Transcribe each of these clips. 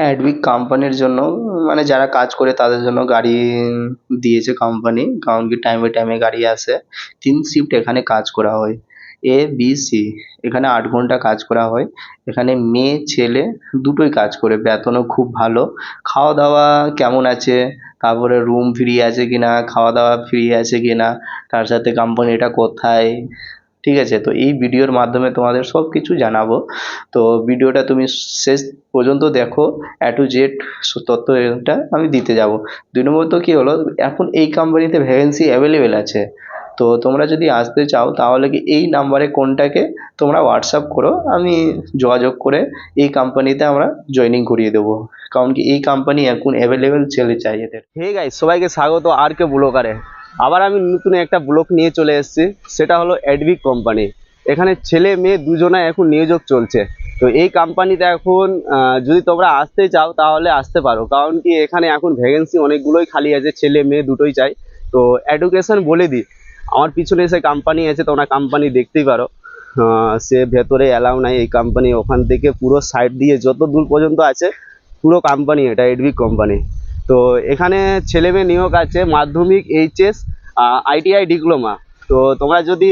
Adweek কোম্পানির জন্য মানে যারা কাজ করে তাদের জন্য গাড়ি দিয়েছে কোম্পানি। কারণ কি টাইমে টাইমে গাড়ি আসে। তিন শিফট এখানে কাজ করা হয়। এ বি সি এখানে আট ঘণ্টা কাজ করা হয়। এখানে মেয়ে, ছেলে দুটোই কাজ করে। বেতনও খুব ভালো। খাওয়া দাওয়া কেমন আছে? তারপরে রুম ফ্রি আছে কি না খাওয়া দাওয়া ফ্রি আছে কি না তার সাথে কোম্পানিটা কোথায়? ঠিক আছে? তো এই ভিডিওর মাধ্যমে তোমাদের সব কিছু জানাব। তো ভিডিওটা তুমি শেষ পর্যন্ত দেখো। এ টু জেড তথ্য আমি দিতে যাব। দুই নম্বর তো কী হলো? এখন এই কোম্পানিতে ভ্যাকেন্সি অ্যাভেলেবেল আছে। তো তোমরা যদি আসতে চাও, তাহলে কি এই নাম্বারে কোনটাকে তোমরা হোয়াটসঅ্যাপ করো। আমি যোগাযোগ করে এই কোম্পানিতে আমরা জয়েনিং করিয়ে দেবো। কারণ কি এই কোম্পানি এখন অ্যাভেলেবেল ছেলে চাই এদের। হে গাইস সবাইকে স্বাগত। আর কে ব্লগারে আবার আমি নতুন একটা ব্লগ নিয়ে চলে এসেছি, সেটা হলো অ্যাডভিক কোম্পানি এখানে ছেলে মেয়ে দুজনে এখন নিয়োগ চলছে। তো এই কোম্পানিতে এখন যদি তোমরা আসতে চাও তাহলে আসতে পারো। কারণ কি, এখানে এখন ভ্যাকেন্সি অনেকগুলোই খালি আছে, ছেলে মেয়ে দুটোই চাই। তো এডুকেশন বলে দিই। আমার পিছনে এসে কোম্পানি আছে, তোমরা কোম্পানি দেখতেই পারো। সে ভেতরে অ্যালাউ নাই এই কোম্পানি ওখান থেকে পুরো সাইড দিয়ে যত দূর পর্যন্ত আছে, পুরো কোম্পানি এটা এডভিক কোম্পানি তো এখানে ছেলে মেয়ে নিয়োগ আছে মাধ্যমিক এইচএস আইটিআই ডিপ্লোমা। তো তোমরা যদি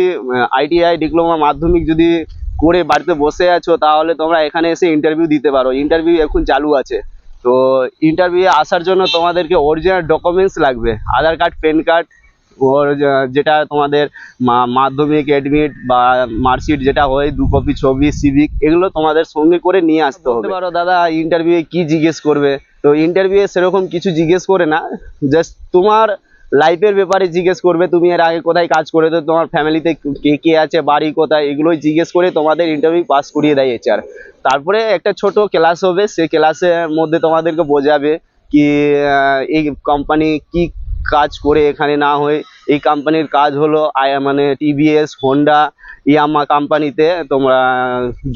আইটিআই ডিপ্লোমা মাধ্যমিক যদি করে বাড়িতে বসে আছো তাহলে তোমরা এখানে এসে ইন্টারভিউ দিতে পারো। ইন্টারভিউ এখন চালু আছে। তো ইন্টারভিউ আসার জন্য তোমাদেরকে অরিজিনাল ডকুমেন্টস লাগবে। Aadhaar card PAN card or যেটা তোমাদের মাধ্যমিক অ্যাডমিট বা মার্কশিট যেটা হয় দু কপি ছবি সিভিক এগুলো তোমাদের সঙ্গে করে নিয়ে আসতে হবে। পারো দাদা ইন্টারভিউ কি জিজ্ঞেস করবে? তো ইন্টারভিউয়ে সেরকম কিছু জিজ্ঞেস করে না। জাস্ট তোমার লাইফের ব্যাপারে জিজ্ঞেস করবে, তুমি এর আগে কোথায় কাজ করে তো তোমার ফ্যামিলিতে কে কে আছে, বাড়ি কোথায়, এগুলোই জিজ্ঞেস করে তোমাদের ইন্টারভিউ পাস করিয়ে দেয় এচআর তারপরে একটা ছোট ক্লাস হবে, সে ক্লাসের মধ্যে তোমাদেরকে বোঝাবে কি এই কোম্পানি কি কাজ করে এখানে না হয়ে এই কোম্পানির কাজ হলো মানে টিভিএস হোন্ডা ইয়ামা কোম্পানিতে তোমরা,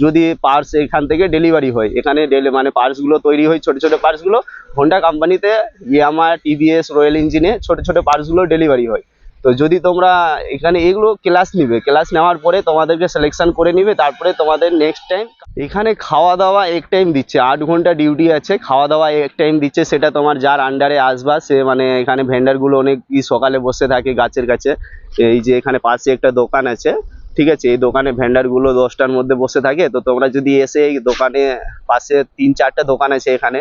যদি পার্স এখান থেকে ডেলিভারি হয়, এখানে ডেলি মানে পার্টসগুলো তৈরি হয়, ছোট ছোট পার্টসগুলো হোন্ডা কোম্পানিতে ইয়ামা টিভিএস রয়্যাল ইঞ্জিনে ছোট ছোট পার্টসগুলো ডেলিভারি হয়। তো যদি তোমরা এখানে এগুলো ক্লাস নিবে ক্লাস নেওয়ার পরে তোমাদেরকে সিলেকশন করে নিবে, তারপরে তোমাদের নেক্সট টাইম এখানে খাওয়া দাওয়া এক টাইম দিচ্ছে, আট ঘণ্টা ডিউটি আছে, খাওয়া দাওয়া এক টাইম দিচ্ছে, সেটা তোমার যার আন্ডারে আসবা, সে মানে এখানে ভেন্ডারগুলো অনেক সকালে বসে থাকে গাছের কাছে, এই যে এখানে পাশে একটা দোকান আছে, ঠিক আছে, এই দোকানে ভেন্ডারগুলো দশটার মধ্যে বসে থাকে, তো তোমরা যদি এসে এই দোকানে পাশে তিন চারটা দোকান আছে এখানে,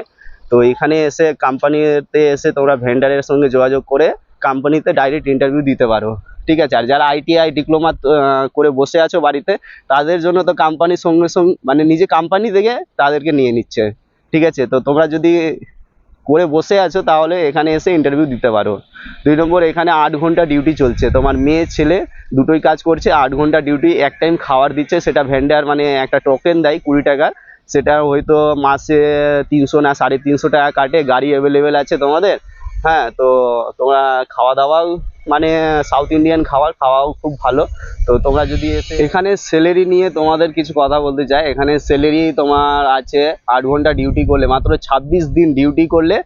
তো এখানে এসে কোম্পানিতে এসে তোমরা ভেন্ডারের সঙ্গে যোগাযোগ করে কোম্পানিতে ডাইরেক্ট ইন্টারভিউ দিতে পারো। ঠিক আছে? আর যারা আইটিআই ডিপ্লোমা করে বসে আছো বাড়িতে, তাদের জন্য তো কোম্পানির সঙ্গে সঙ্গে মানে নিজে কোম্পানি থেকে তাদেরকে নিয়ে নিচ্ছে। ঠিক আছে? তো তোমরা যদি করে বসে আছো, তাহলে এখানে এসে ইন্টারভিউ দিতে পারো। দুই নম্বর, এখানে আট ঘণ্টা ডিউটি চলছে। তোমার মেয়ে, ছেলে দুটোই কাজ করছে, আট ঘণ্টা ডিউটি এক টাইম খাবার দিচ্ছে। সেটা ভেন্ডার মানে একটা টোকেন দেয় কুড়ি টাকার সেটা হয়তো মাসে তিনশো না, সাড়ে তিনশো টাকা কাটে। গাড়ি অ্যাভেলেবেল আছে তোমাদের। হ্যাঁ তো তোমরা খাওয়া দাওয়াও মানে সাউথ ইন্ডিয়ান খাবার খাওয়াও খুব ভালো। তো তোমরা যদি এসে এখানে স্যালারি নিয়ে তোমাদের কিছু কথা বলতে চাই, এখানে স্যালারি তোমার আছে আট ঘণ্টা ডিউটি করলে, মাত্র ছাব্বিশ দিন ডিউটি করলে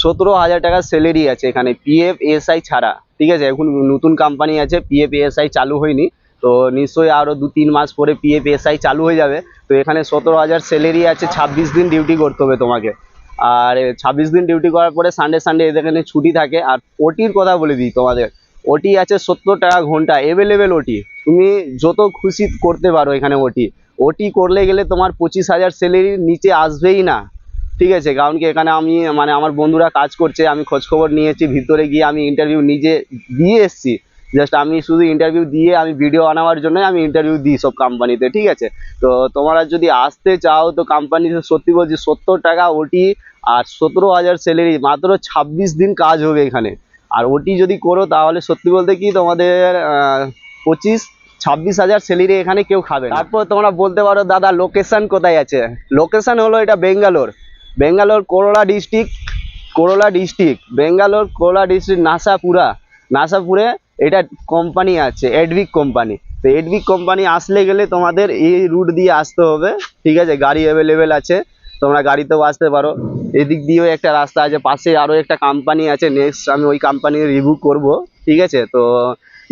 সতেরো হাজার টাকার স্যালারি আছে এখানে পিএফ এসআই ছাড়া। ঠিক আছে, এখন নতুন কোম্পানি আছে পিএফ এসআই চালু হয়নি। তো নিশ্চয়ই আরও দু তিন মাস পরে পিএফ এসআই চালু হয়ে যাবে। তো এখানে সতেরো হাজার স্যালারি আছে, ছাব্বিশ দিন ডিউটি করতে হবে তোমাকে। আর ছাব্বিশ দিন ডিউটি করার পরে সানডে সানডে এদের এখানে ছুটি থাকে। আর ওটির কথা বলে দিই তোমাদের। ওটি আছে সত্তর টাকা ঘণ্টা অ্যাভেলেবেল ওটি। তুমি যত খুশি করতে পারো এখানে ওটি। ওটি করলে গেলে তোমার পঁচিশ হাজার স্যালারি নিচে আসবেই না। ঠিক আছে? কারণ কি এখানে আমি মানে আমার বন্ধুরা কাজ করছে, আমি খোঁজখবর নিয়েছি, ভিতরে গিয়ে আমি ইন্টারভিউ নিজে দিয়ে এসেছি। জাস্ট আমি শুধু ইন্টারভিউ দিয়ে আমি ভিডিও বানাবার জন্য আমি ইন্টারভিউ দিই সব কোম্পানিতে ঠিক আছে? তো তোমরা যদি আসতে চাও, তো কোম্পানিতে সত্যি বলছি সত্তর টাকা ওটি আর সতেরো হাজার স্যালারি মাত্র ছাব্বিশ দিন কাজ হবে এখানে। আর ওটি যদি করো, তাহলে সত্যি বলতে কি তোমাদের পঁচিশ, ছাব্বিশ হাজার স্যালারি এখানে কেউ খাবে তারপর তোমরা বলতে পারো, দাদা লোকেশান কোথায় আছে? লোকেশন হলো এটা Bangalore Bangalore Kolar district Kolar district Bangalore Kolar district Narasapura নাসাপুরে এটা কোম্পানি আছে এডভিক কোম্পানি তো এডভিক কোম্পানি আসলে গেলে তোমাদের এই রুট দিয়ে আসতে হবে, ঠিক আছে? গাড়ি অ্যাভেলেবেল আছে, তোমরা গাড়িতেও আসতে পারো। এদিক দিয়েও একটা রাস্তা আছে, পাশে আরও একটা কোম্পানি আছে নেক্সট আমি ওই কোম্পানির রিভিউ করব, ঠিক আছে? তো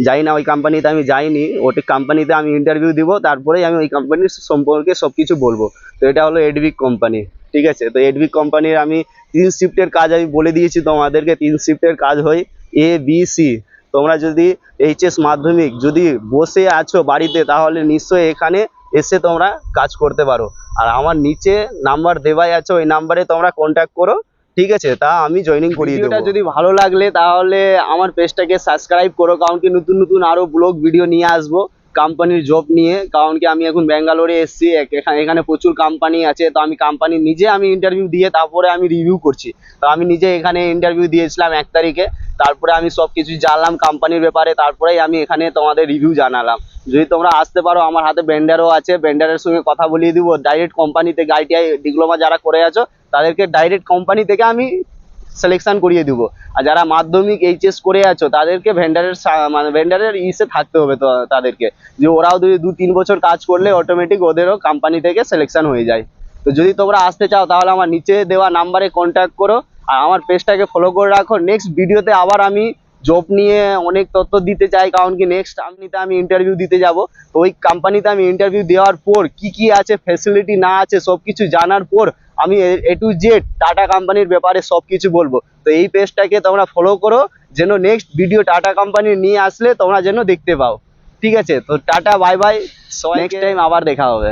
যাই না, ওই কোম্পানিতে আমি যাইনি, ওটি কোম্পানিতে আমি ইন্টারভিউ দিব, তারপরেই আমি ওই কোম্পানির সম্পর্কে সব কিছু বলব। তো এটা হলো এডভিক কোম্পানি ঠিক আছে? তো এডভিক কোম্পানির আমি তিন শিফটের কাজ আমি বলে দিয়েছি তোমাদেরকে, তিন শিফটের কাজ হয় এ বি সি তোমরা যদি এইচএস মাধ্যমিক যদি বসে আছো বাড়িতে তাহলে নিশ্চয়ই এখানে এসে তোমরা কাজ করতে পারো। আর আমার নিচে নাম্বার দেওয়াই আছে ওই নাম্বারে তোমরা কন্ট্যাক্ট করো ঠিক আছে? তা আমি জয়েনিং করিয়ে দেবো। যদি ভালো লাগলে তাহলে আমার পেজটাকে সাবস্ক্রাইব করো কারণ কি নতুন নতুন আরও ব্লগ ভিডিও নিয়ে আসব কোম্পানির জব নিয়ে। কারণ কি আমি এখন ব্যাঙ্গালোরে এসেছি এখানে এখানে প্রচুর কোম্পানি আছে তো আমি কোম্পানি নিজে আমি ইন্টারভিউ দিয়ে তারপরে আমি রিভিউ করছি। তো আমি নিজে এখানে ইন্টারভিউ দিয়েছিলাম এক তারিখে। তারপরে আমি সব কিছু জানলাম কোম্পানির ব্যাপারে, তারপরেই আমি এখানে তোমাদের রিভিউ জানালাম। যদি তোমরা আসতে পারো, আমার হাতে ব্যান্ডারও আছে, ব্যান্ডারের সঙ্গে কথা বলিয়ে দিব ডাইরেক্ট কোম্পানিতে আইটিআই ডিপ্লোমা যারা করে আছো, তাদেরকে ডাইরেক্ট কোম্পানি থেকে আমি সিলেকশন করিয়ে দিব। আর যারা মাধ্যমিক এইচএস করে আছো, তাদেরকে ভেন্ডারের মানে ভেন্ডারের ইসে থাকতে হবে তো তাদেরকে। যে ওরাও দুই দু তিন বছর কাজ করলে অটোমেটিক ওদেরও কোম্পানি থেকে সিলেকশন হয়ে যায়। তো যদি তোমরা আসতে চাও, তাহলে আমার নিচে দেওয়া নাম্বারে কন্ট্যাক্ট করো। আর আমার পেজটাকে ফলো করে রাখো। নেক্সট ভিডিওতে আবার আমি জব নিয়ে অনেক তথ্য দিতে চাই, কারণ কি নেক্সট কোম্পানিতে আমি ইন্টারভিউ দিতে যাব। তো ওই কোম্পানিতে আমি ইন্টারভিউ দেওয়ার পর কি কি আছে ফ্যাসিলিটি না আছে সব কিছু জানার পর আমি এ টু জেড টাটা কোম্পানির ব্যাপারে সব কিছু বলব। তো এই পেজটাকে তোমরা ফলো করো, যেন নেক্সট ভিডিও টাটা কোম্পানি নিয়ে আসলে তোমরা যেন দেখতে পাও। ঠিক আছে? তো tata bye bye next time আবার দেখা হবে।